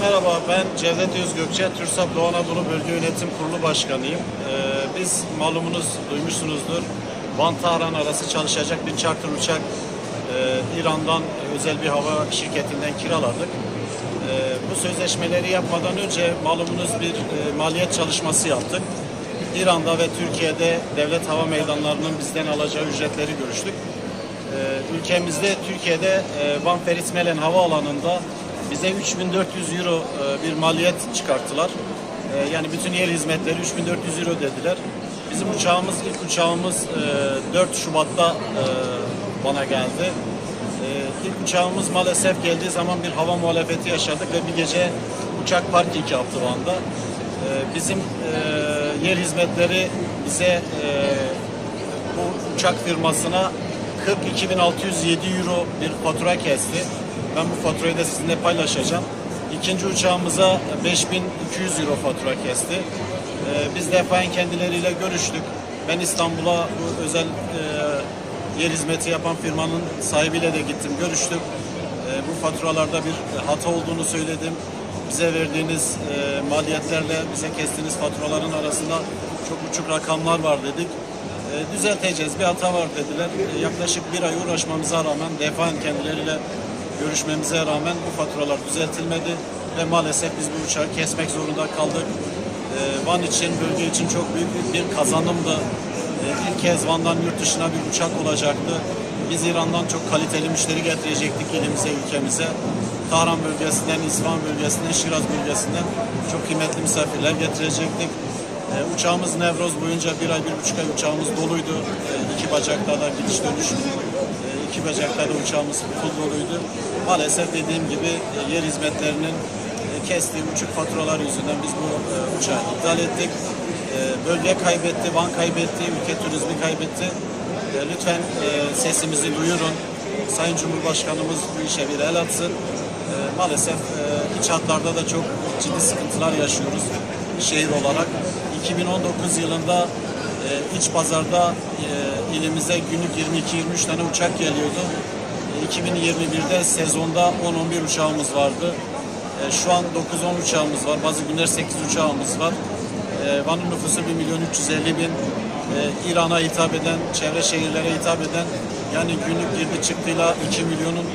Merhaba, ben Cevdet Özgökçe, TÜRSAP Doğu Anadolu Bölge Yönetim Kurulu Başkanıyım. Ee, biz malumunuz duymuşsunuzdur, Van Tahran arası çalışacak bir charter uçak e, İran'dan özel bir hava şirketinden kiraladık. Ee, bu sözleşmeleri yapmadan önce malumunuz bir e, maliyet çalışması yaptık. İran'da ve Türkiye'de devlet hava meydanlarının bizden alacağı ücretleri görüştük. Ee, ülkemizde Türkiye'de e, Van Ferit Melen Havaalanı'nda bize 3400 euro e, bir maliyet çıkarttılar. E, yani bütün yer hizmetleri 3400 euro dediler. Bizim uçağımız ilk uçağımız e, 4 Şubat'ta e, bana geldi. E, ilk uçağımız maalesef geldiği zaman bir hava muhalefeti yaşadık ve bir gece uçak parking yaptı Van'da. Bizim yer hizmetleri bize bu uçak firmasına 42.607 euro bir fatura kesti. Ben bu faturayı da sizinle paylaşacağım. İkinci uçağımıza 5200 euro fatura kesti. Ee, biz defaen kendileriyle görüştük. Ben İstanbul'a bu özel e, yer hizmeti yapan firmanın sahibiyle de gittim, görüştüm. Ee, bu faturalarda bir hata olduğunu söyledim. Bize verdiğiniz e, maliyetlerle bize kestiğiniz faturaların arasında çok uçuk rakamlar var dedik. E, düzelteceğiz, bir hata var dediler. Yaklaşık bir ay uğraşmamıza rağmen, defaen kendileriyle görüşmemize rağmen bu faturalar düzeltilmedi ve maalesef biz bu uçağı kesmek zorunda kaldık. E, Van için, bölge için çok büyük bir kazanımdı. E, ilk kez Van'dan yurt dışına bir uçak olacaktı. Biz İran'dan çok kaliteli müşteri getirecektik ilimize, ülkemize. Tahran bölgesinden, İsfahan bölgesinden, Şiraz bölgesinden çok kıymetli misafirler getirecektik. E, uçağımız Nevroz boyunca bir ay, bir buçuk ay uçağımız doluydu. E, iki bacakta da gidiş dönüş, iki bacakta da uçağımız full. Maalesef dediğim gibi e, yer hizmetlerinin e, kestiği uçuk faturalar yüzünden biz bu e, uçağı iptal ettik. Bölge kaybetti, Van kaybetti, ülke turizmi kaybetti. Lütfen sesimizi duyurun. Sayın Cumhurbaşkanımız bu işe bir el atsın. Maalesef iç hatlarda da çok ciddi sıkıntılar yaşıyoruz şehir olarak. 2019 yılında e, iç pazarda e, ilimize günlük 22-23 tane uçak geliyordu. E, 2021'de sezonda 10-11 uçağımız vardı. E, şu an 9-10 uçağımız var. Bazı günler 8 uçağımız var. E, Van'ın nüfusu 1 milyon 350 bin. E, İran'a hitap eden, çevre şehirlere hitap eden yani günlük girdi çıktıyla 2 milyonun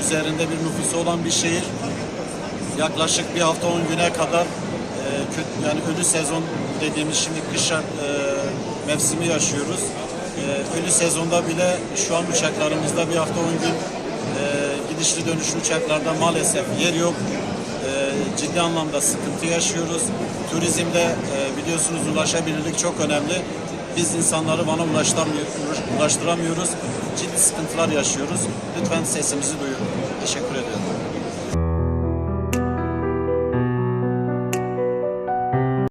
üzerinde bir nüfusu olan bir şehir yaklaşık bir hafta 10 güne kadar e, yani ölü sezon dediğimiz şimdi kış e, mevsimi yaşıyoruz. E, ölü sezonda bile şu an uçaklarımızda bir hafta 10 gün e, gidişli dönüşlü uçaklarda maalesef yer yok. E, ciddi anlamda sıkıntı yaşıyoruz. Turizmde e, biliyorsunuz ulaşabilirlik çok önemli. Biz insanları Van'a ulaştıramıyor- ulaştıramıyoruz. Ciddi sıkıntılar yaşıyoruz. Lütfen sesimizi duyurun. Teşekkür ederim.